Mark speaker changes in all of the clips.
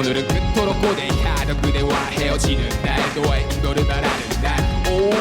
Speaker 1: 오늘은 그토록 고대하던 그대와 헤어지는 날 너의 이별을 말하는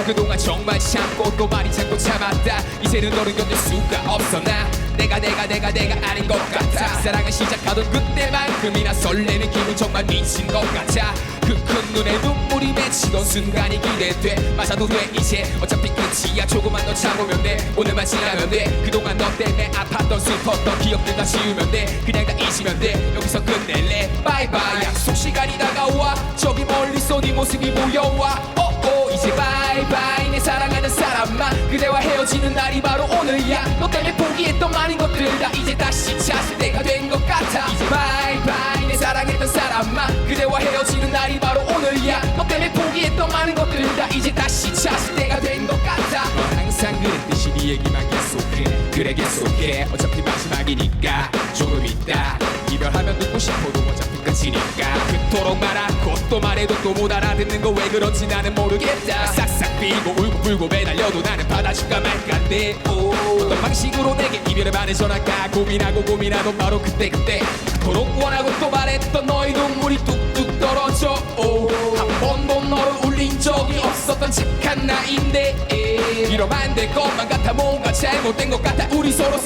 Speaker 1: 그동안 정말 참고 또 많이 참고 참았다. 이제는 너를 견딜 수가 없어. 나 내가 내가 내가 내가 아닌 것 같아. 사랑을 시작하던 그때만큼이나 설레는 기분 정말 미친 것 같아. 그 큰 눈에 눈물이 맺히던 순간이 기대돼. 맞아도 돼 이제. 어차피 끝이야. 조금만 더 참으면 돼. 오늘만 지나면 돼. 그동안 너 때문에 아팠던 슬펐던 기억들 다 지우면 돼. 그냥 다 잊으면 돼. 여기서 끝낼래. 바이바이. 약속 시간이 다가와. 저기 멀리서 네 모습이 보여와 그대와 헤어지는 날이 바로 오늘이야. 너 때문에 포기했던 많은 것들 다 이제 다시 찾을 때가 된 것 같아. 이제 바이바이 내 사랑했던 사람아. 그대와 헤어지는 날이 바로 오늘이야. 너 때문에 포기했던 많은 것들 다 이제 다시 찾을 때가 된 것 같아. 넌 항상 그랬듯이 네 얘기만 계속해. 그래 계속해. 어차피 마지막이니까. 조금 있다. 이별하면 듣고 싶어도 어차피 끝이니까. 그토록 말하고 또 말해도 또 못 알아듣는 거 왜 그런지 나는 모르겠다. 싹싹 빌고 울고 불고 매달려도 나는 받아줄까 말까인데 오. 어떤 방식으로 내게 이별을 말해줘날까 고민하고 고민하던 바로 그때 그때 그토록 원하고 또 말했던 너의 눈물이 뚝뚝 떨어져. 오. 한 번도 너를 울린 적이 없었던 착한 나인데. 이러면 안 될 것만 같아 뭔가 잘못된 것 같아 우리 서로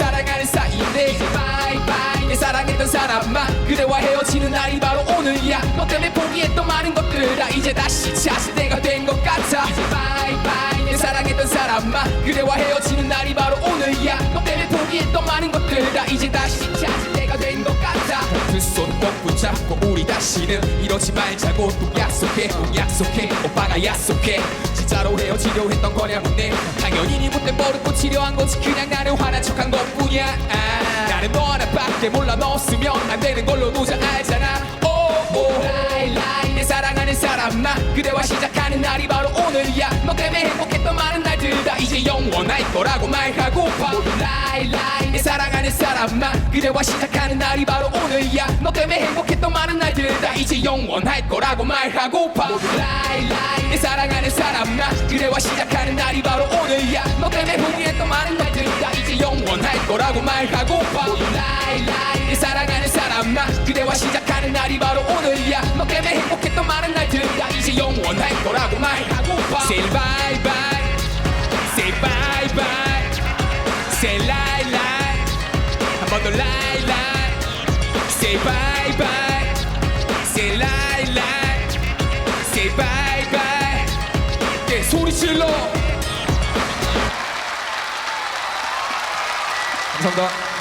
Speaker 1: 사람아 그대와 헤어지는 날이 바로 오늘이야. 너 때문에 포기했던 많은 것들 다 이제 다시 찾을 때가 된 것 같아. 이제 바이 바이 내 사랑했던 사람아. 그대와 헤어지는 날이 바로 오늘이야. 너 때문에 포기했던 많은 것들 다 이제 다시 찾을 때가 된 것 같아. 두손꼭 붙잡고 우리 다시는 이러지 말자고 또 약속해. 또 약속해. 오빠가 약속해. 진짜로 헤어지려 했던 거냐문데 당연히 니 못된 버릇 고치려 한 거지. 그냥 나를 화난 척한 것뿐이야. 아, 나는 너 하나 밖에 몰라 너 없으면 안 되는 걸로 노자 알잖아. 오오. 라이 내 사랑하는 사람아 그대와 시작하는 날이 바로 오늘이야. 너 때문에 행복했던 많은 날들 다 이제 영원할 거라고 말하고파 라이 라이 내 사랑하는 사람아 그대와 시작하는 날이 바로 오늘이야. 너 때문에 행복했던 많은 날들 다 이제 영원할 거라고 말하고파 라이 라이 내 사랑하는 사람아 그대와 시작하는 날 거라고 말하고파 라이 라이 내 사랑하는 사람아. 그대와 시작하는 날이 바로 오늘이야. 너 때문에 행복했던 많은 날들 다 이제 영원할 거라고 말하고파 Say bye bye. Say bye bye. Say lie lie. 한 번 더 lie lie. Say bye bye. Say lie lie. Say bye bye. 예, 소리 질러 감사합니다